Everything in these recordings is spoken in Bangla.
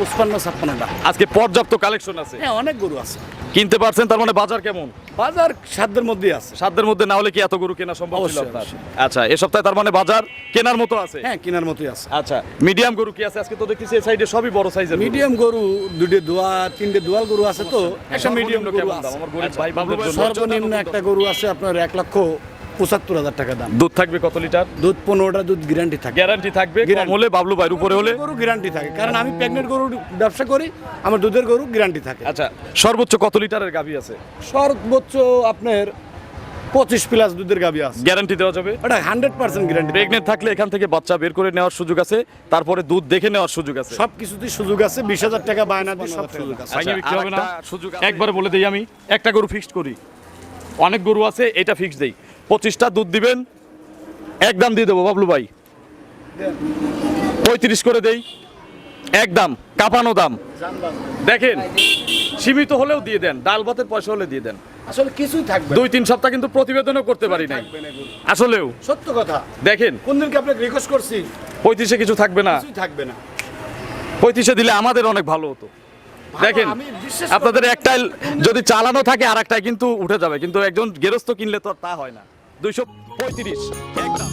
পঁচপান্ন ছাপ্পান্নটা। আজকে পর্যাপ্ত কালেকশন আছে। হ্যাঁ অনেক গরু আছে। কিনতে পারছেন তার মানে বাজার কেমন? বাজার সাধ্যের মধ্যেই আছে। সাধ্যের মধ্যে না হলে কি এত গরু কেনা সম্ভব ছিল আপনার? আচ্ছা এ সপ্তাহে তার মানে বাজার কেনার মতো আছে? হ্যাঁ কেনার মতোই আছে। আচ্ছা মিডিয়াম গরু কি আছে? আজকে তো দেখতেছি এই সাইডে সবই বড় সাইজের মিডিয়াম গরু দুটো দোয়া তিনটে দোয়াল গরু আছে তো। একটা মিডিয়াম গরু আছে। আমার গরিব ভাই সর্বনিম্ন একটা গরু আছে আপনার এক লক্ষ পঁচাত্তর হাজার টাকা দাম। দুধ থাকবে কত লিটার? দুধ পনেরোটা দুধ গ্যারান্টি থাকে। গ্যারান্টি থাকবে? কম হলে বাবলু ভাইয়ের উপরে হলে? গরু গ্যারান্টি থাকে। কারণ আমি প্রেগনেন্ট গরুর ব্যবসা করি আমার দুধের গরু গ্যারান্টি থাকে। আচ্ছা সর্বোচ্চ কত লিটারের গাভী আছে? সর্বোচ্চ আপনার পঁচিশ প্লাস দুধের গাবি আছে। গ্যারান্টি দেওয়া যাবে? ওটা হান্ড্রেড পার্সেন্ট গ্যারান্টি প্রেগনেন্ট থাকলে এখান থেকে বাচ্চা বের করে নেওয়ার সুযোগ আছে তারপরে দুধ দেখে নেওয়ার সুযোগ আছে। সব কিছুতেই সুযোগ আছে বিশ হাজার টাকা বায়না দিয়ে সব সুযোগ আছে। ভাঙিয়ে বিক্রি হবে না একবারে বলে দিই আমি একটা গরু ফিক্সড করি। অনেক গরু আছে এটা ফিক্স দেই। পঁচিশটা দুধ দিবেন এক দাম দিয়ে দেবো বাবলু ভাই। পঁয়ত্রিশ করে দেই এক দাম কাপানো দাম। দেখেন সীমিত হলেও দিয়ে দেন ডাল ভাতের পয়সা হলে দিয়ে দেন। আসলে কিছুই থাকবে দুই তিন সপ্তাহ কিন্তু প্রতিবেদনও করতে পারি নাই। আসলেও। সত্য কথা। দেখেন। কোন দিনকে আপনাকে রিকোয়েস্ট করছি? পঁয়ত্রিশে কিছু থাকবে না। থাকবে না। পঁয়ত্রিশে দিলে আমাদের অনেক ভালো হতো। দেখেন আপনাদের একটাই যদি চালানো থাকে আর একটাই কিন্তু উঠে যাবে। কিন্তু একজন গেরস্ত কিনলে তো তা হয় না। দুইশো পঁয়ত্রিশ। একদম।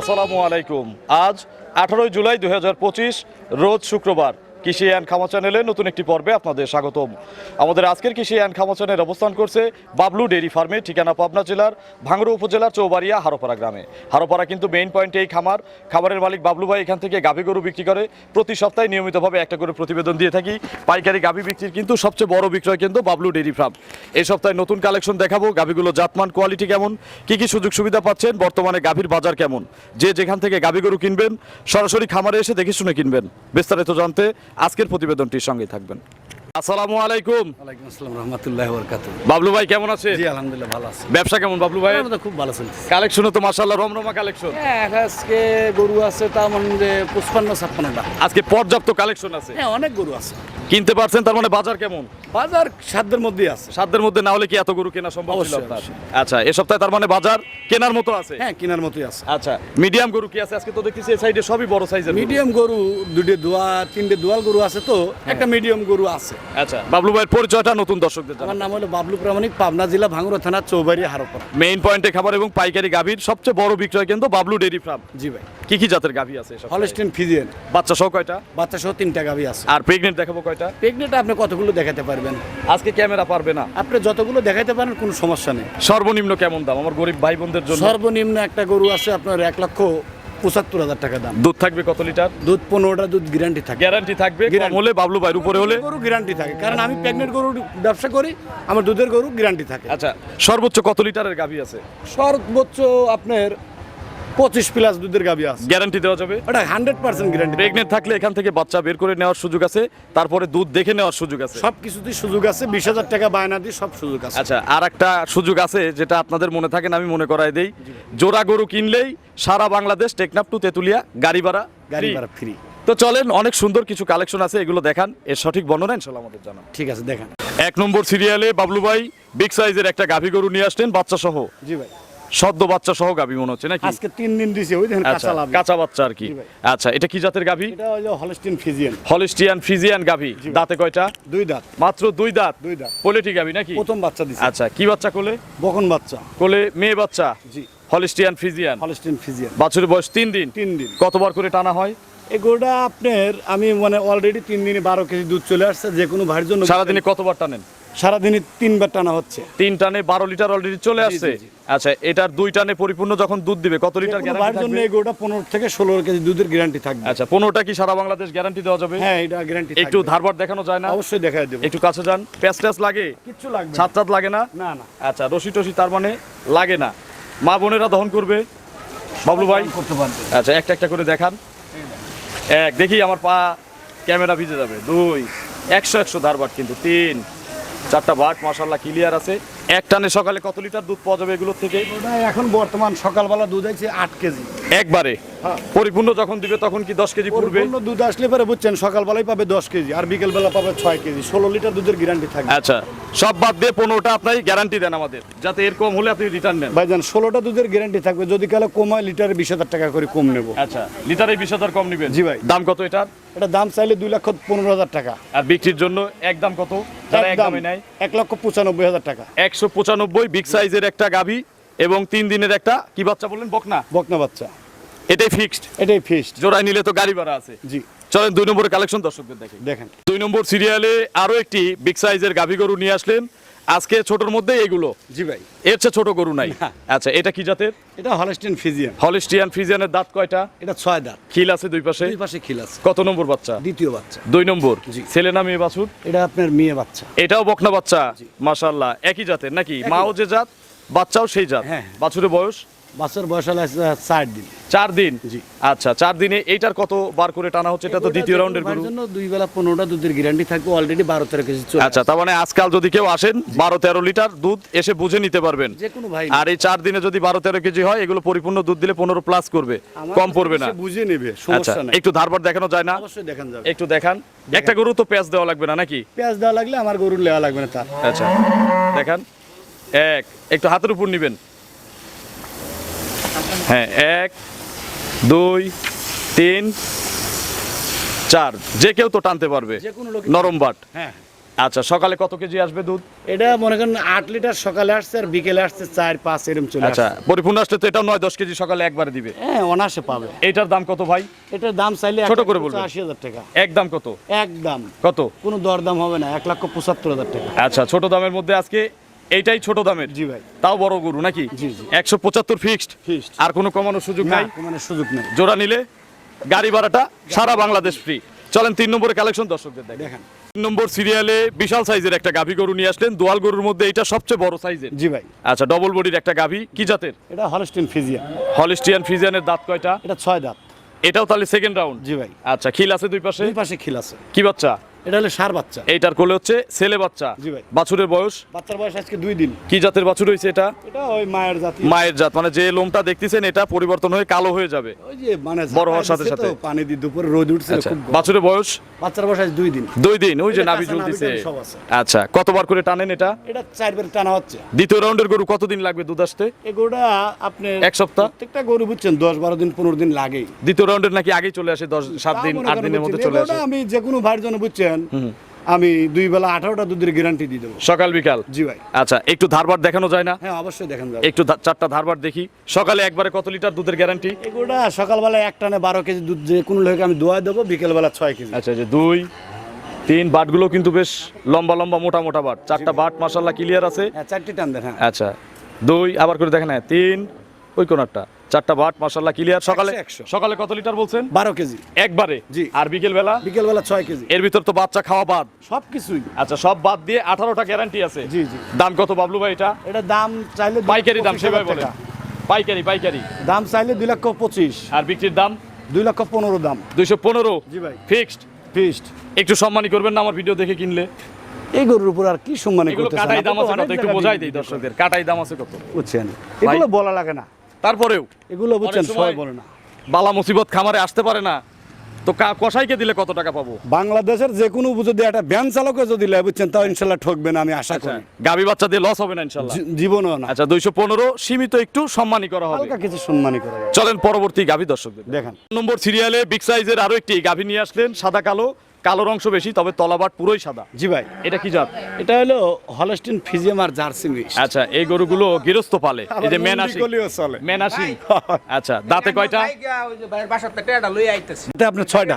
আসসালামু আলাইকুম। আজ আঠারোই জুলাই দু হাজার পঁচিশ রোজ শুক্রবার। কৃষি অ্যান্ড খামা চ্যানেলে নতুন একটি পর্বে আপনাদের স্বাগতম। আমাদের আজকের কৃষি অ্যান্ড খামা চ্যানেল অবস্থান করছে বাবলু ডেইরি ফার্মে, ঠিকানা পাবনা জেলার ভাঙড়া উপজেলার চৌবাড়িয়া, হারোপাড়া গ্রামে। হারোপাড়া কিন্তু মেইন পয়েন্টে এই খামার। খামারের মালিক বাবলু ভাই এখান থেকে গাভী গরু বিক্রি করে প্রতি সপ্তাহে নিয়মিতভাবে একটা করে প্রতিবেদন দিয়ে থাকি। পাইকারি গাভী বিক্রির কিন্তু সবচেয়ে বড় বিক্রয় কিন্তু বাবলু ডেইরি ফার্ম। এই সপ্তাহে নতুন কালেকশন দেখাবো। গাভীগুলো জাতমান, কোয়ালিটি কেমন? কি কি সুযোগ সুবিধা পাচ্ছেন? বর্তমানে গাভীর বাজার কেমন? যে যেখান থেকে গাভী গরু কিনবেন, সরাসরি খামারে এসে দেখে শুনে কিনবেন। বিস্তারিত জানতে আজকের প্রতিবেদনটির সঙ্গেই থাকবেন। আসসালামু আলাইকুম। ওয়ালাইকুম আসসালাম রহমতুল্লাহ বরকাত বাবলু ভাই কেমন আছে? জি আলহামদুলিল্লাহ ভালো আছে। ব্যবসা কেমন বাবলু ভাই? আমরা তো খুব ভালো চলছে কালেকশনও তো মাসাল্লাহ রমরমা কালেকশন হ্যাঁ আজকে গরু আছে তার মানে পঁচপান্ন ছাপ্পান্নটা আজকে পর্যাপ্ত কালেকশন আছে। হ্যাঁ অনেক গরু আছে। কিনতে পারছেন তার মানে বাজার কেমন? বাজার সাধ্যের মধ্যেই আছে। সাধ্যের মধ্যে না হলে কি এত গরু কেনা সম্ভব ছিল আপনার? আচ্ছা এ সপ্তাহে তার মানে বাজার কেনার মতো আছে? হ্যাঁ কেনার মতোই আছে। আচ্ছা মিডিয়াম গরু কি আছে? আজকে তো দেখতেছি এই সাইডে সবই বড় সাইজের মিডিয়াম মিডিয়াম গরু দুটো দোয়া তিনটে দোয়াল গরু আছে তো একটা মিডিয়াম গরু আছে। আচ্ছা। বাবলু ভাইয়ের পরিচয়টা নতুন দর্শকদের আমার নাম হলো বাবলু প্রামাণিক পাবনা জেলা ভাঙড়া থানা চৌবাড়ি হারোপাড়া। মেইন পয়েন্টে খাবার এবং পাইকারি গাভীর সবচেয়ে বড় বিক্রয় কিন্তু বাবলু ডেইরি ফার্ম। জি ভাই। কি কি জাতের গাভী আছে এসব হলস্টেন ফিজিয়ান বাচ্চা সহ কয়টা? বাচ্চা সহ তিনটা গাভি আছে। আর প্রেগনেন্ট দেখাবো কয়টা? প্রেগনেন্ট আপনি কতগুলো দেখাতে পারবেন? আজকে ক্যামেরা পারবে না। আপনি যতগুলো দেখাতে পারেন কোনো সমস্যা নেই। সর্বনিম্ন কেমন দাম? আমার গরিব ভাই বোনদের জন্য। সর্বনিম্ন একটা গরু আছে আপনার এক লক্ষ পঁচাত্তর হাজার টাকা দাম। দুধ থাকবে কত লিটার? দুধ পনেরোটা দুধ গ্যারান্টি থাকে। গ্যারান্টি থাকবে? কম হলে বাবলু ভাইয়ের উপরে হলে? গরু গ্যারান্টি থাকে কারণ আমি প্রেগনেন্ট গরুর ব্যবসা করি আমার দুধের গরু গ্যারান্টি থাকে। আচ্ছা সর্বোচ্চ কত লিটারের গাভী আছে? সর্বোচ্চ আপনার পঁচিশ প্লাস দুধের গাবি আছে। গ্যারান্টি দেওয়া যাবে? ওটা হান্ড্রেড পার্সেন্ট গ্যারান্টি প্রেগনেন্ট থাকলে এখান থেকে বাচ্চা বের করে নেওয়ার সুযোগ আছে তারপরে দুধ দেখে নেওয়ার সুযোগ আছে। সব কিছুতেই সুযোগ আছে বিশ হাজার টাকা বায়না দিয়ে সব সুযোগ আছে। আচ্ছা আর একটা সুযোগ আছে যেটা আপনাদের মনে থাকেন আমি মনে করাই দেই। জোড়া গরু কিনলেই সারা বাংলাদেশ টেকনাপ টু তেতুলিয়া গাড়ি ভাড়া গাড়ি ভাড়া ফ্রি তো চলেন অনেক সুন্দর কিছু কালেকশন আছে এগুলো দেখান এর সঠিক বর্ণনা ইনশাল্লাহ আমাদের জানান। ঠিক আছে দেখান। এক নম্বর সিরিয়ালে বাবলু ভাই বিগ সাইজের একটা গাভী গরু নিয়ে আসলেন বাচ্চা সহ। জি ভাই। সদ্য বাচ্চা সহ গাভী মনে হচ্ছে নাকি? আজকে তিন দিন দিছে ওই দেখেন আচ্ছা কাঁচা লাভ। কাঁচা বাচ্চা আর কি। আচ্ছা এটা কি জাতের গাভী? এটা যে হলস্টিন ফিজিয়ান হলিস্টিয়ান ফ্রিজিয়ান গাভী। দাঁতে কয়টা? দুই দাঁত। মাত্র দুই দাঁত? দুই দাঁত। পোলেটি গাভী নাকি? প্রথম বাচ্চা দিছে। আচ্ছা কি বাচ্চা কোলে? বকন বাচ্চা। কোলে মেয়ে বাচ্চা? জি। হলিস্টিয়ান ফ্রিজিয়ান হলস্টিন ফিজিয়ান বাছুরের বয়স তিন দিন? তিন দিন। কতবার করে টানা হয়? এই গরুটা আপনার আমি মানে অলরেডি তিন দিনে বারো কেজি দুধ চলে আসছে যে কোনো ভাইয়ের জন্য সারাদিনে কতবার টানেন? সারাদিনে তিনবার টানা হচ্ছে। তিন টানে বারো লিটার অলরেডি চলে আসছে। আচ্ছা এটার দুই টানে পরিপূর্ণ যখন দুধ দিবে কত লিটার গ্যারান্টি জন্য গরুটা পনেরো থেকে ষোলো কেজি দুধের গ্যারান্টি থাকবে। আচ্ছা পনেরোটা কি সারা বাংলাদেশ গ্যারান্টি দেওয়া যাবে? হ্যাঁ এটা গ্যারান্টি একটু ধারবার দেখানো যায় না? অবশ্যই দেখা দেবো। একটু কাছে যান। প্যাচ ট্যাচ লাগে? কিচ্ছু লাগবে। ছাদ ছাদ লাগে না? না না। আচ্ছা রশি টসি তার মানে লাগে না। মা বোনেরা দহন করবে। বাবলু ভাই? করতে পারবে। আচ্ছা একটা একটা করে দেখান। এক দেখি আমার পা ক্যামেরা ভিজে যাবে। দুই একশো একশো ধারবার কিন্তু। তিন চারটা বাট মাসাল্লাহ ক্লিয়ার আছে। এক টানে সকালে কত লিটার দুধ পাওয়া যাবে এগুলোর থেকে এখন বর্তমান সকালবেলা দুধ আছে আট কেজি একবারে। পরিপূর্ণ যখন দিবে তখন কি দশ কেজি পূর্বে দুধ আসলে পরে বুঝছেন সকালবেলায় পাবে দশ কেজি আর বিকেলবেলা পাবে ছয় কেজি। ষোলো লিটার দুধের গ্যারান্টি থাকবে আচ্ছা সব বাদ দিয়ে পনেরোটা আপনার গ্যারান্টি দেন আমাদের যাতে এর কম হলে আপনি রিটার্ন নেন। ভাই ভাইজান ষোলোটা দুধের গ্যারান্টি থাকবে যদি কালে কমায় লিটারে বিশ হাজার টাকা করে কম নেব। আচ্ছা লিটারে বিশ হাজার কম নিবেন? জি ভাই। দাম কত এটার? এটা দাম চাইলে দুই লক্ষ পনেরো হাজার টাকা। আর বিক্রির জন্য এক দাম কত? যারা একদমে নেয়। এক লক্ষ পঁচানব্বই হাজার টাকা। একশো পঁচানব্বই বিগ সাইজের একটা গাভী এবং তিন দিনের একটা কি বাচ্চা বললেন? বকনা? বকনা বাচ্চা। এটাই ফিক্সড এটাই ফিস্ট জোড়ায় নিলে তো গাড়ি ভাড়া আছে। জি। চলেন দুই নম্বরের কালেকশন দর্শকদের দেখে দেখেন। দুই নম্বর সিরিয়ালে আরও একটি বিগ সাইজের গাভী গরু নিয়ে আসলেন। আজকে ছোটর মধ্যে এগুলো। জি ভাই। এর চেয়ে ছোট গরু নাই। আচ্ছা এটা কি জাতের? এটা হলস্টিন ফিজিয়ান হলিস্টিয়ান ফ্রিজিয়ানের দাঁত কয়টা? এটা ছয় দাঁত। খিল আছে দুই পাশে? দুই পাশে খিল আছে। কত নম্বর বাচ্চা? দ্বিতীয় বাচ্চা। দুই নম্বর। জি। ছেলে না মেয়ে বাছুর? এটা আপনার মেয়ে বাচ্চা। এটাও বকনা বাচ্চা? মাশাল্লাহ একই জাতের নাকি? মাও যে জাত বাচ্চাও সেই জাত। হ্যাঁ। বাছুরের বয়স? বাচ্চার বয়স হলো চার দিন। চার দিন? জি। আচ্ছা চার দিনে এইটার কত বার করে টানা হচ্ছে? এটা তো দ্বিতীয় রাউন্ডের গরু। জন্য দুই বেলা পনেরোটা দুধের গ্যারান্টি থাকবে অলরেডি বারো তেরো কেজি আচ্ছা তার মানে আজকাল যদি কেউ আসেন বারো তেরো লিটার দুধ এসে বুঝে নিতে পারবেন। যে কোনো ভাই আর এই চার দিনে যদি বারো তেরো কেজি হয় এগুলো পরিপূর্ণ দুধ দিলে পনেরো প্লাস করবে। কম পড়বে না। বুঝে নেবে আচ্ছা একটু ধারবার দেখানো যায় না? অবশ্যই দেখান যাবে। একটু দেখান। একটা গরু তো পেঁয়াজ দেওয়া লাগবে না নাকি? পেঁয়াজ দেওয়া লাগলে আমার গরুর লেওয়া লাগবে না তার। আচ্ছা দেখান। এক একটু হাতের উপর নিবেন। হ্যাঁ এক দুই তিন চার। যে কেউ তো টানতে পারবে নরম বাট। হ্যাঁ। আচ্ছা সকালে কত কেজি আসবে দুধ? এটা মনে করেন আট লিটার সকালে আসছে আর বিকেলে আসছে চার পাঁচ এরম চলে আচ্ছা পরিপূর্ণ আসলে তো এটাও নয় দশ কেজি সকালে একবারে দিবে। হ্যাঁ অনাসে পাবে। এটার দাম কত ভাই? এটার দাম চাইলে ছোট করে বলবেন। আশি হাজার টাকা। এক দাম কত? একদম কত? কোনো দরদাম হবে না এক লক্ষ পঁচাত্তর হাজার টাকা। আচ্ছা ছোট দামের মধ্যে আজকে এইটাই ছোট দামের। জি ভাই। তাও বড় গরু নাকি? জি, জি। একশো পঁচাত্তর ফিক্সড Fixed। আর কোনো কমানোর সুযোগ নাই? সুযোগ নেই। জোড়া নিলে গাড়ি ভাড়াটা সারা বাংলাদেশ ফ্রি চলেন তিন নম্বরের কালেকশন দর্শকদের দেখেন। তিন নম্বর সিরিয়ালে বিশাল সাইজের একটা গাভী গরু নিয়ে আসলেন। দোয়াল গরুর মধ্যে এটা সবচেয়ে বড় সাইজের জি ভাই। আচ্ছা ডবল বডির একটা গাভী কি জাতের? এটা হলস্টিন ফিজিয়ান হলিস্টিয়ান ফিজিয়ানের দাঁত কয়টা? এটা ছয় দাঁত। এটাও তাহলে সেকেন্ড রাউন্ড জি ভাই। আচ্ছা খিল আছে দুই পাশে? দুই পাশে খিল আছে। কি বাচ্চা? এটা হলো সার বাচ্চা। এইটার কোলে হচ্ছে ছেলে বাচ্চা। জি ভাই। বাছুরের বয়স? বাচ্চার বয়স আজকে দুই দিন। কি জাতের বাছুর হয়েছে এটা? এটা ওই মায়ের জাতি। মায়ের জাত মানে যে লোমটা দেখতেছেন এটা পরিবর্তন হয়ে কালো হয়ে যাবে। ওই যে মানে বড় হওয়ার সাথে সাথে। পানি দিয়ে দুপুরে রোদ উঠছে আচ্ছা খুব বাছুরের বয়স? বাচ্চার বয়স আজ দুই দিন। দুই দিন ওই যে নাভি ঝুলতেছে। আচ্ছা কতবার করে টানেন এটা? এটা চারবার টানা হচ্ছে। দ্বিতীয় রাউন্ডের গরু কতদিন লাগবে দুধ আসতে? এগুলোটা আপনি এক সপ্তাহ? প্রত্যেকটা গরু বুঝছেন দশ বারো দিন পনেরো দিন লাগেই। দ্বিতীয় রাউন্ডের নাকি আগেই চলে আসে দশ সাত তা দিন মনে আট দিনের মধ্যে চলে আসে। আমি যে কোনো ভাইয়ের জন্য বুঝছেন আমি দুই বেলা আঠারোটা দুধের গ্যারান্টি দিয়ে দেবো। সকাল বিকাল? জি ভাই। আচ্ছা একটু ধারবার দেখানো যায় না? হ্যাঁ অবশ্যই দেখেন যাবে। একটু চারটা ধারবার দেখি। সকালে একবারে কত লিটার দুধের গ্যারান্টি এগুলোটা সকালবেলা এক টানে বারো কেজি দুধ যে কোনো লোককে আমি দোয়া দেবো বিকেলবেলা ছয় কেজি। আচ্ছা যে দুই তিন বাটগুলো কিন্তু বেশ লম্বা লম্বা মোটা মোটা বাট। চারটা বাট মাসাল্লাহ ক্লিয়ার আছে। হ্যাঁ চারটি টান দেন হ্যাঁ। আচ্ছা দুই আবার করে দেখেন হ্যাঁ তিন ওই কোনারটা। চারটা বাট মাশাল্লাহ ক্লিয়ার সকালে। সকালে কত লিটার বলছেন? বারো কেজি। একবারে? জি। আর বিকেল বেলা বিকেলবেলা ছয় কেজি। এর ভিতর তো বাচ্চা খাওয়া বাদ। সব কিছুই। আচ্ছা সব বাদ দিয়ে আঠারোটা গ্যারান্টি আছে। জি, জি। দাম কত বাবলু ভাই এটা? এটা দাম চাইলে পাইকারি দাম সেভাবে টাকা। পাইকারি পাইকারি। দাম চাইলে দুই লক্ষ পঁচিশ। আর বিক্রির দাম? দুই লক্ষ পনেরো দাম। দুইশো পনেরো? জি ভাই। ফিক্সড ফিস্ট একটু সম্মানী করবেন না আমার ভিডিও দেখে কিনলে? এই গরুর উপর আর কি সম্মানী এগুলো করতেছেন? কাটাই দাম আছে কত? একটু বোঝাই দিই দর্শকদের। কাটাই দাম আছে কত? বুঝছেন। এগুলো বলা লাগে না। তারপরেও এগুলো বুঝছেন সবাই বলে না। বালা মুসিবত খামারে আসতে পারে না। তো কা- কসাইকে দিলে কত টাকা পাবো? বাংলাদেশের যে কোনো যদি একটা ভ্যান চালকে যদি লেয় বুঝছেন তাও ইনশাল্লাহ ঠকবে না আমি আশা করি। গাবি বাচ্চা দিয়ে লস হবে না ইনশাল্লাহ? জী- জীবনেও না। আচ্ছা দুইশো পনেরো সীমিত একটু সম্মানী করা হবে। কিছু সম্মানী করে চলেন পরবর্তী গাভী দর্শকদের। দেখেন। নম্বর সিরিয়ালে বিগ সাইজের আরও একটি গাভী নিয়ে আসলেন সাদা কালো। কালোর অংশ বেশি তবে তলাবাট পুরোই সাদা। জি ভাই। এটা কি জাত? এটা হলো হলস্টিন ফিজিয়াম আর জার্সি মিক্স। আচ্ছা এই গরুগুলো গৃহস্থ পালে। এই যে মেনাসি চলে। মেনাসি আচ্ছা দাঁতে কয়টা? এটা আপনার ছয়টা?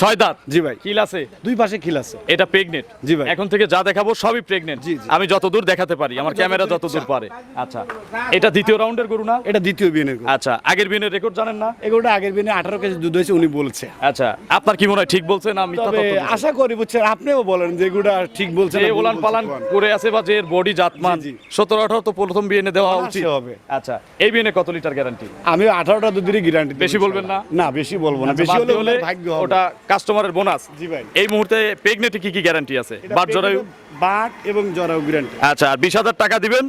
ছয় দাঁত? জি ভাই। কিল আছে? দুই পাশে খিল আছে। এটা প্রেগনেন্ট জি ভাই। এখন থেকে যা দেখাবো সবই প্রেগনেন্ট জি। আমি যতদূর দেখাতে পারি আমার ক্যামেরা যতদূর পারে। আচ্ছা এটা দ্বিতীয় রাউন্ডের গরু না? এটা দ্বিতীয় বিনের গরু। আচ্ছা আগের বিনের রেকর্ড জানেন না? এগুলোটা আগের বিনে আঠারো কেজি দুধ হয়েছে উনি বলছে। আচ্ছা আপনার কি মনে হয় ঠিক বলছে না মিথ্যা তবে আশা করি বুঝছেন আপনিও বলেন যে এগুলা ঠিক বলছেন যে ওলান পালান করে আছে বা যে এর বডি জাতমান। সতেরো আঠারো তো প্রথম দেওয়া উচিত। হবে। আচ্ছা এই কত লিটার গ্যারান্টি আমি আঠারোটা দুধেরই গ্যারান্টি বেশি বলবেন না? না বেশি বলব না। বেশি হলে হলে ভাগ্য হবে। ওটা কাস্টমারের বোনাস জি ভাই। এই মুহূর্তে প্রেগনেটে কি কি গ্যারান্টি আছে? বাট জরায়ু বাট এবং জরায়ু গ্যারান্টি আচ্ছা আর বিশ হাজার টাকা দিবেন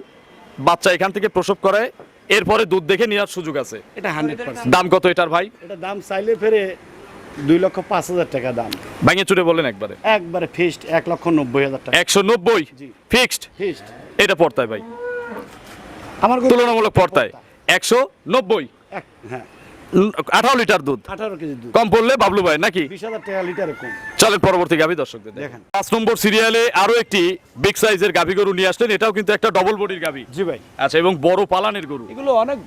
বাচ্চা এখান থেকে প্রসব করায় এরপরে দুধ দেখে নেওয়ার সুযোগ আছে। এটা হান্ড্রেড দাম কত এটার ভাই? এটা দাম চাইলে ফেরে দুই লক্ষ পাঁচ হাজার টাকা দাম। ভাঙে চুরে বলেন একবারে। একবারে ফিস্ট এক লক্ষ নব্বই হাজার টাকা। একশো নব্বই? জি। ফিক্সড ফিস্ট এটা পড়তায় ভাই। আমার তুলনামূলক পড়তায়। একশো নব্বই? হ্যাঁ। আঠারো লিটার দুধ? আঠারো কেজি দুধ। কম পড়লে বাবলু ভাই নাকি? বিশ হাজার টাকা লিটারে কম। চলেন পরবর্তী গাভী দর্শকদের দেখেন। দেখেন। পাঁচ নম্বর সিরিয়ালে আরও একটি বিগ সাইজের গাভী গরু নিয়ে আসলেন। এটাও কিন্তু একটা ডবল বডির গাভী। জি ভাই। আচ্ছা এবং বড় পালানের গরু। এগুলো অনেক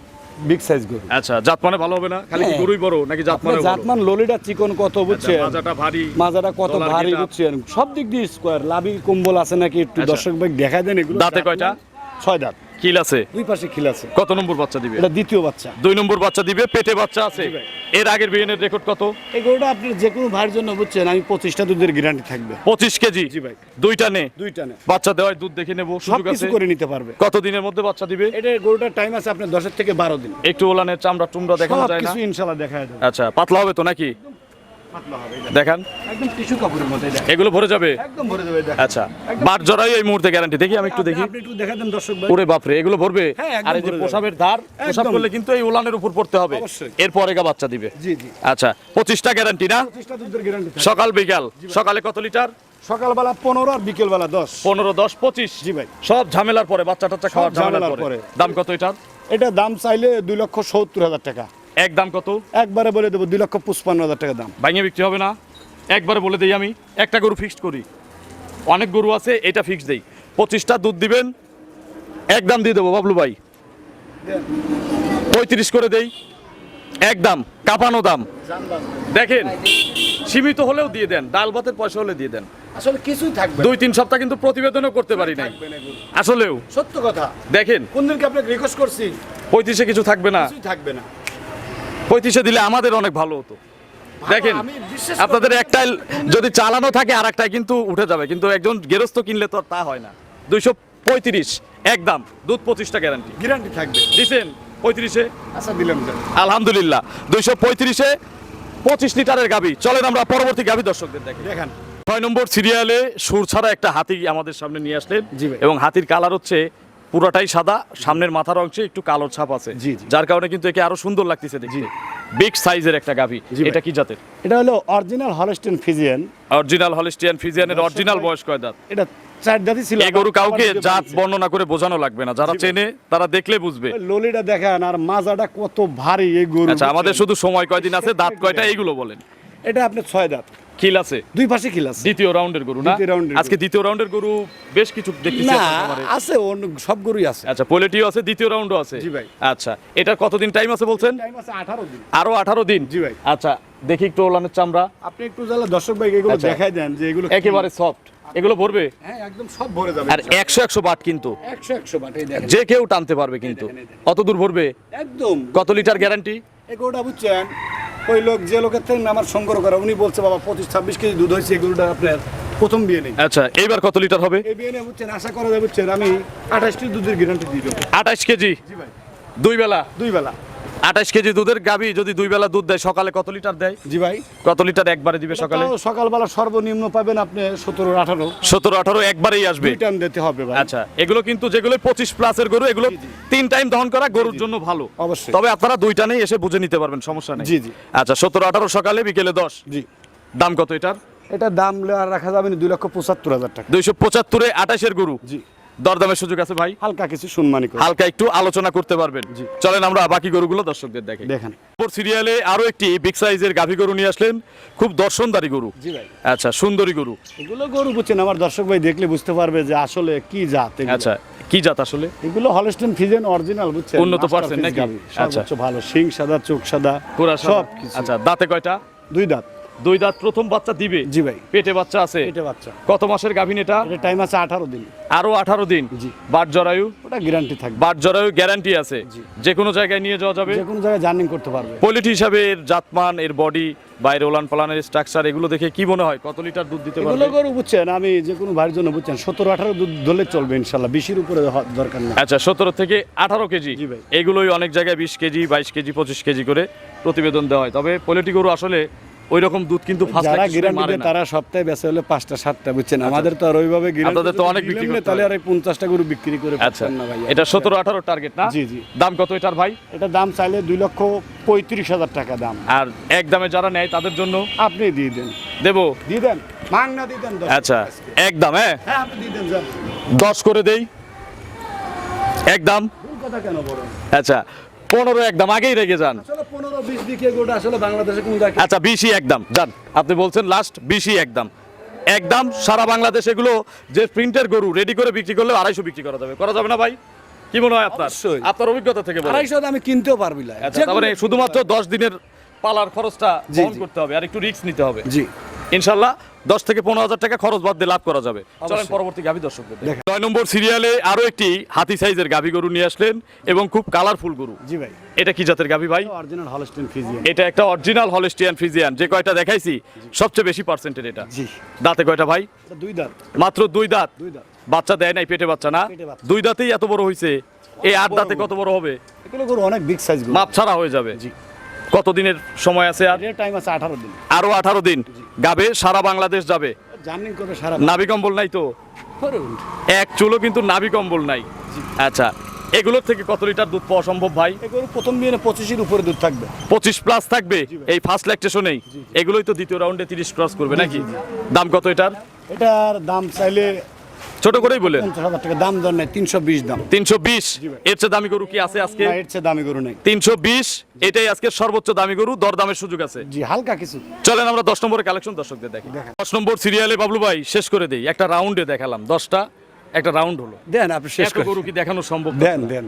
বিগ সাইজ গরু। আচ্ছা ভালো হবে না? খালি কি হ্যাঁ। গরুই বড় নাকি জাতমান ললিটা চিকন কত বুঝছেন? মাজাটা ভারী মাজাটা কত ভারী বুঝছেন? সব দিক দিয়ে স্কোয়ার লাভি কম্বল আছে নাকি একটু আচ্ছা। দর্শক ভাই দেখা দেন এগুলো। দাঁতে কয়টা? ছয় দাঁত। কিল আছে? দুই পাশে খিল আছে। কত নম্বর বাচ্চা দিবে? এটা দ্বিতীয় বাচ্চা। দুই নম্বর বাচ্চা দিবে পেটে বাচ্চা আছে। এর আগের রেকর্ড কত? এই গরুটা আপনার যে কোনো ভাইয়ের জন্য বুঝছেন আমি পঁচিশটা দুধের গ্যারান্টি থাকবে। পঁচিশ কেজি? জি ভাই। দুইটা নে। দুইটা নেই বাচ্চা দেওয়ায় দুধ দেখে নেব সব সুযোগ আছে? করে নিতে পারবে। কত দিনের মধ্যে বাচ্চা দিবে? এটা গরুটার টাইম আছে আপনার দশের থেকে বারো দিন। একটু ওলানের চামড়া টুমড়া দেখানো যায় না? ইনশাল্লাহ দেখা যাবে আচ্ছা পাতলা হবে তো নাকি। দেখান। একদম টিস্যু কাপড়ের মতো এগুলো ভরে যাবে? একদম ভরে দেবে আচ্ছা বার জড়াই এই মুহূর্তে গ্যারান্টি দেখি আমি একটু দেখি। আপনি একটু দেখা দেন দর্শক ভাই। ওরে বাপরে এগুলো ভরবে? হ্যাঁ, আর এই যে পোশাবের ধার পোশাব করলে কিন্তু এই ওলানের উপর পড়তে হবে। অবশ্যই। এরপরে গা বাচ্চা দিবে। জি জি। আচ্ছা পঁচিশটা গ্যারান্টি না? পঁচিশটা দুধের গ্যারান্টি সকাল বিকাল। সকালে কত লিটার? সকালবেলা পনেরো আর বিকেলবেলা দশ। পনেরো দশ পঁচিশ? জি ভাই। সব ঝামেলার পরে বাচ্চা টাচ্চা খাওয়ার ঝামেলার পরে। দাম কত এটার? এটা দাম চাইলে দুই লক্ষ সত্তর হাজার টাকা। এক দাম কত? একবারে বলে দেবো দুই লক্ষ পঁচপান্ন হাজার টাকা দাম। ভাঙে বিক্রি হবে না? একবারে বলে দিই আমি একটা গরু ফিক্সড করি। অনেক গরু আছে এটা ফিক্স দেই। পঁচিশটা দুধ দিবেন এক দাম দিয়ে দেবো বাবলু ভাই। পঁয়ত্রিশ করে দেই এক দাম কাঁপানো দাম। দেখেন সীমিত হলেও দিয়ে দেন ডাল ভাতের পয়সা হলে দিয়ে দেন। আসলে কিছুই থাকবে দুই তিন সপ্তাহ কিন্তু প্রতিবেদনও করতে পারি নাই। আসলেও সত্য কথা। দেখেন। কোন দিনকে আপনাকে রিকোয়েস্ট করছি? পঁয়ত্রিশে কিছু থাকবে না। থাকবে না। পঁয়ত্রিশে দিলে আমাদের অনেক ভালো হতো। দেখেন আপনাদের একটাই যদি চালানো থাকে আর একটাই কিন্তু উঠে যাবে। কিন্তু একজন গেরস্ত কিনলে তো তা হয় না। দুইশো পঁয়ত্রিশ একদম দুধ পঁচিশটা গ্যারান্টি গ্যারান্টি থাকবে। দিছেন পঁয়ত্রিশে? আচ্ছা দিলাম আলহামদুলিল্লাহ দুইশো পঁয়ত্রিশে পঁচিশ লিটারের গাবি। চলেন আমরা পরবর্তী গাবি দর্শকদের দেখি। দেখেন। ছয় নম্বর সিরিয়ালে সুর ছাড়া একটা হাতি আমাদের সামনে নিয়ে আসলেন এবং হাতির কালার হচ্ছে পুরাটাই সাদা সামনের মাথার অংশে একটু কালো ছাপ আছে। যার কারণে কিন্তু একে আরও সুন্দর লাগতেছে দেখতে। বিগ সাইজের একটা গাভি। এটা কি জাতের? এটা হলো original Holstein Friesian original Holstein ফিজিয়ানের original বয়স কয় দাঁত? এটা চার জাতি ছিল এই গরু কাউকে জাত বর্ণনা করে বোঝানো লাগবে না। যারা চেনে তারা দেখলে বুঝবে। ললিটা দেখেন আর মাজাটা কত ভারী এই গরু। আচ্ছা আমাদের শুধু সময় কয়দিন আছে? দাঁত কয়টা এইগুলো বলেন। এটা আপনি ছয় দাঁত। খিল আছে? দুই পাশে খিল আছে। দ্বিতীয় রাউন্ডের গরু না? আজকে দ্বিতীয় রাউন্ডের গরু বেশ কিছু দেখতেছি না আছে সব গরুই আছে। আচ্ছা পোলেটিও আছে দ্বিতীয় রাউন্ডও আছে? জি ভাই। আচ্ছা এটার কতদিন টাইম আছে বলছেন? টাইম আছে আঠারো দিন। আরও আঠারো দিন? জি ভাই। আচ্ছা দেখি একটু ওলানের চামড়া। আপনি একটু জ্বালা দর্শক ভাই এগুলো আচ্ছা। দেখাই দেন যে এগুলো একেবারে সফট এগুলো ভরবে? হ্যাঁ একদম সব ভরে যাবে। আর একশো একশো বাট কিন্তু। একশো একশো বাট এই দেখেন। যে কেউ টানতে পারবে কিন্তু। অত দূর ভরবে? একদম। কত লিটার গ্যারান্টি এগুলোটা বুঝছেন ওই লোক যে লোকের থেকে আমার সংগ্রহ করা উনি বলছে বাবা পঁচিশ ছাব্বিশ কেজি দুধ হয়েছে এগুলোটা আপনার প্রথম বিয়ে নেই। আচ্ছা এইবার কত লিটার হবে? এই বিয়ে নেই বুঝছেন? আশা করা যায় বুঝছেন? আমি আঠাশটি দুধের গ্যারান্টি দিয়ে দেবো। আঠাশ কেজি? জি ভাই। দুই বেলা? দুই বেলা। আঠাশ কেজি দুধের গাবি যদি দুই বেলা দুধ দেয় সকালে কত লিটার দেয়? জি ভাই। কত লিটার একবারে দিবে সকালে? সকালবেলা সর্বনিম্ন পাবেন আপনি সতেরো আঠারো। সতেরো আঠারো একবারেই আসবে। টাইম দিতে হবে ভাই। আচ্ছা এগুলো কিন্তু যেগুলো পঁচিশ প্লাসের গরু এগুলো তিন টাইম দহন করা গরুর জন্য ভালো। অবশ্যই। তবে আপনারা দুইটা নেই এসে বুঝে নিতে পারবেন সমস্যা নেই। জি, জি। আচ্ছা সতেরো আঠারো সকালে বিকেলে দশ? জি। দাম কত এটার? এটা দাম রাখা যাবে না দুই লক্ষ পঁচাত্তর হাজার টাকা। দুইশো পঁচাত্তরে আঠাশের গরু। জি। দরদামের সুযোগ আছে ভাই? হালকা কিছু সম্মানী হালকা একটু আলোচনা করতে পারবেন। চলেন আমরা বাকি গরুগুলো দর্শকদের দেখি দেখেন। সিরিয়ালে আরও একটি বিগ সাইজের গাভী গরু নিয়ে আসলেন। খুব দর্শনদারি গরু। জি ভাই। আচ্ছা সুন্দরী গরু। এগুলো গরু বুঝছেন আমার দর্শক ভাই দেখলে বুঝতে পারবে যে আসলে কি জাত আচ্ছা কি জাত আসলে? এগুলো হলস্টেন ফিজেন অরিজিনাল বুঝছেন উন্নত পার্সেন্ট নাকি? আচ্ছা। ভালো শিং সাদা চোখ সাদা পুরা সব সব আচ্ছা দাঁতে কয়টা? দুই দাঁত। দুই দাঁত প্রথম বাচ্চা দিবে? জি ভাই। পেটে বাচ্চা আছে? এটা বাচ্চা। কত মাসের গাভিন এটা? এটা টাইম আছে আঠারো দিন। আরও আঠারো দিন? জি। বাট জরায়ু? ওটা গ্যারান্টি থাকবে। বাট জরায়ু গ্যারান্টি আছে। যে কোনো জায়গায় নিয়ে যাওয়া যাবে? যে কোনো জায়গায় জার্নিং করতে পারবে। পলিটি হিসাবে এর জাতমান এর বডি বাইরে ওলান পালানের স্ট্রাকচার এগুলো দেখে কি মনে হয়? কত লিটার দুধ দিতে পারবে? এগুলো গরু বুঝছেন আমি যে কোনো ভাইয়ের জন্য বুঝছেন সতেরো আঠারো দুধ ধরলে চলবে ইনশাল্লাহ বেশির উপরে দরকার নেই। আচ্ছা সতেরো থেকে আঠারো কেজি। জি ভাই। এগুলোই অনেক জায়গায় বিশ কেজি বাইশ কেজি পঁচিশ কেজি করে প্রতিবেদন দেওয়া হয়। তবে পলিটি গরু আসলে ওই রকম দুধ কিন্তু যারা তারা সপ্তাহে বেঁচে হলে পাঁচটা সাতটা বুঝছেন আমাদের তো আর ওইভাবে আপনাদের তো অনেক বিক্রি করতে তাহলে আর পঞ্চাশটা গরু বিক্রি করে আচ্ছা। না ভাই। এটা সতেরো আঠারো টার্গেট না? জি, জি। দাম কত এটার ভাই? এটা দাম চাইলে দুই লক্ষ পঁয়ত্রিশ হাজার টাকা দাম। আর এক দামে যারা নেয় তাদের জন্য? আপনি দিয়ে দেন। দেবো? দিয়ে দেন। মাং না দিয়ে দেন আচ্ছা টাকা আজকে। এক দাম হ্যাঁ? হ্যাঁ আপনি দিয়ে দেন দশ করে দেই। এক দাম? কথা কেন বলেন? আচ্ছা। পনেরো একদম আগেই রেগে যান। আচ্ছা বিশই একদম যান আপনি বলছেন লাস্ট বিশই একদম। একদম সারা বাংলাদেশ এগুলো যে প্রিন্টের গরু রেডি করে বিক্রি করলে আড়াইশো বিক্রি করা যাবে। করা যাবে না ভাই? কি মনে হয় আপনার? আপনার অভিজ্ঞতা থেকে আড়াইশো আমি কিনতেও পারবি না। আচ্ছা তারপরে শুধুমাত্র দশ দিনের পালার খরচটা। করতে হবে আর একটু রিস্ক নিতে হবে। জি। ইনশাল্লাহ দশ থেকে পনেরো হাজার টাকা খরচ বাদ দিয়ে লাভ করা যাবে। চলেন পরবর্তী গাভী দর্শকদের নয় নম্বর সিরিয়ালে আরও একটি হাতি সাইজের গাভী গরু নিয়ে আসলেন এবং খুব কালারফুল গরু। জি ভাই। এটা কি জাতের গাভী ভাই? অরিজিনাল হলস্টেন ফিজিয়ান এটা একটা অরিজিনাল হলিস্টিয়ান ফ্রিজিয়ান যে কয়টা দেখাইছি সবচেয়ে বেশি পার্সেন্টের এটা। জি। দাঁতে কয়টা ভাই? দুই দাঁত। মাত্র দুই দাঁত? দুই দাঁত। বাচ্চা দেয় নাই পেটে বাচ্চা না? দুই দাঁতেই এত বড় হয়েছে এই আট দাঁতে কত বড় হবে? এগুলো গরু অনেক বিগ সাইজ গরু। মাপ ছাড়া হয়ে যাবে। জি। কত দিনের সময় আছে আর? এর টাইম আছে আঠারো দিন। আরও আঠারো দিন। গাবে সারা বাংলাদেশ যাবে? জার্নিং করবে সারা নাভি কম্বল নাই তো? এক চুলো কিন্তু নাভি কম্বল নাই। আচ্ছা এগুলোর থেকে কত লিটার দুধ পাওয়া সম্ভব ভাই? এই গরু প্রথম বিয়ে পঁচিশের উপরে দুধ থাকবে। পঁচিশ প্লাস থাকবে? এই ফার্স্ট ল্যাকটেশনেই এগুলোই তো দ্বিতীয় রাউন্ডে তিরিশ ক্রস করবে নাকি? দাম কত এটার? এটার দাম চাইলে ছোট করেই বলে। পঞ্চাশ হাজার টাকা দাম দর নেই তিনশো বিশ দাম। তিনশো বিশ এর চেয়ে দামি গরু কি আছে আজকে? এর চেয়ে দামি গরু নেই। তিনশো বিশ এটাই আজকে সর্বোচ্চ দামি গরু দর দামের সুযোগ আছে। জি হালকা কিছু। চলেন আমরা দশ নম্বরের কালেকশন দর্শকদের দেখি দশ নম্বর সিরিয়ালে বাবলু ভাই শেষ করে দেই। একটা রাউন্ডে দেখালাম দশটা একটা রাউন্ড হলো। দেন আপনি শেষ গরু কি দেখানো সম্ভব? দেন দেন।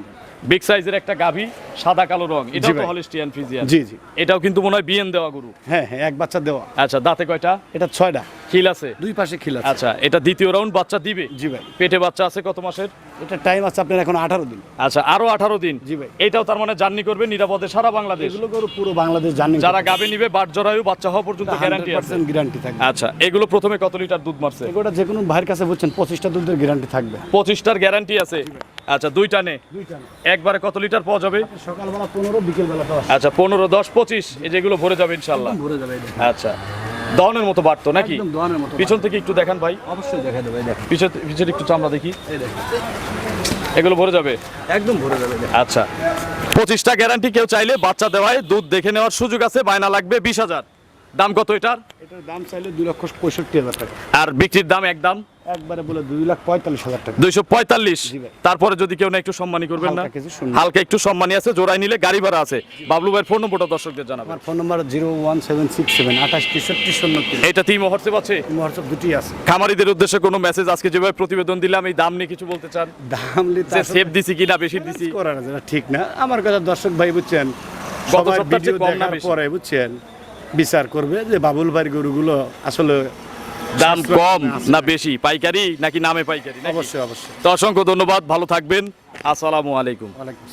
বিগ সাইজের একটা গাভী সাদা কালো রং। এটাও তো হলিস্টিয়ান ফ্রিজিয়ান জি, জি। এটাও কিন্তু মনে হয় বিএন দেওয়া গরু। হ্যাঁ হ্যাঁ এক বাচ্চা দেওয়া। আচ্ছা দাঁতে কয়টা? এটা ছয়টা। খিল আছে? দুই পাশে খিল আছে। আচ্ছা এটা দ্বিতীয় রাউন্ড বাচ্চা দিবে? জি ভাই। পেটে বাচ্চা আছে কত মাসের? এটা টাইম আছে আপনার এখন আঠারো দিন। আচ্ছা আরও আঠারো দিন। জি ভাই। এটাও তার মানে জার্নি করবে নিরাপদে সারা বাংলাদেশ? এগুলো গরু পুরো বাংলাদেশ জার্নি যারা গাবে নিবে বাট জরায়ু বাচ্চা হওয়া পর্যন্ত গ্যারান্টি আছে। গ্যারান্টি থাকবে। আচ্ছা এগুলো প্রথমে কত লিটার দুধ মারছে? এগুলোটা যে কোনো ভাইয়ের কাছে বলছেন পঁচিশটা দুধের গ্যারান্টি থাকবে। পঁচিশটার গ্যারান্টি আছে। আচ্ছা দুইটা নে। দুইটা একবারে কত লিটার পাওয়া যাবে? সকালবেলা পনেরো বিকেলবেলা আচ্ছা পনেরো দশ পঁচিশ এই যেগুলো ভরে যাবে ইনশাল্লাহ। ভরে যাবে আচ্ছা দহনের মতো বাড়তো নাকি? একদম দোয়ানের মতো পিছন থেকে একটু দেখান ভাই। অবশ্যই দেখা দেবে পিছন পিছনে একটু চামড়া দেখি। এগুলো ভরে যাবে? একদম ভরে যাবে আচ্ছা পঁচিশটা গ্যারান্টি কেউ চাইলে বাচ্চা দেওয়ায় দুধ দেখে নেওয়ার সুযোগ আছে বায়না লাগবে বিশ হাজার। দাম কত এটার? এটার দাম চাইলে দুই লক্ষ পঁয়ষট্টি হাজার টাকা। আর বিক্রির দাম একদম একবারে বলে দুই লাখ পঁয়তাল্লিশ হাজার টাকা। দুইশো পঁয়তাল্লিশ। তারপরে যদি কেউ না একটু সম্মানী করবেন না হালকা একটু সম্মানী আছে জোড়াই নিলে গাড়ি ভাড়া আছে। বাবলু ভাইয়ের ফোন নম্বরটা দর্শকদের জানাবেন। আমার phone number zero one seven six seven আঠাশ তেষট্টি শূন্য এটা তিন মহর্তে পাচ্ছে হোয়াটসঅ্যাপ দুটি আছে। খামারিদের উদ্দেশ্যে কোনো মেসেজ আজকে যেভাবে প্রতিবেদন দিলাম এই দাম নিয়ে কিছু বলতে চান? দাম নিতে সেভ দিছি কিনা বেশি দিছি? করার ঠিক না। আমার কথা দর্শক ভাই বুঝছেন সবাই ভিডিও দেখার পরে বুঝছেন বিচার করবে যে বাবুল ভাইয়ের গরুগুলো আসলে দাম কম না বেশি? পাইকারি নাকি নামে পাইকারি অবশ্যই অবশ্যই। তো অসংখ্য ধন্যবাদ ভালো থাকবেন। আসসালামু আলাইকুম। ওয়ালাইকুম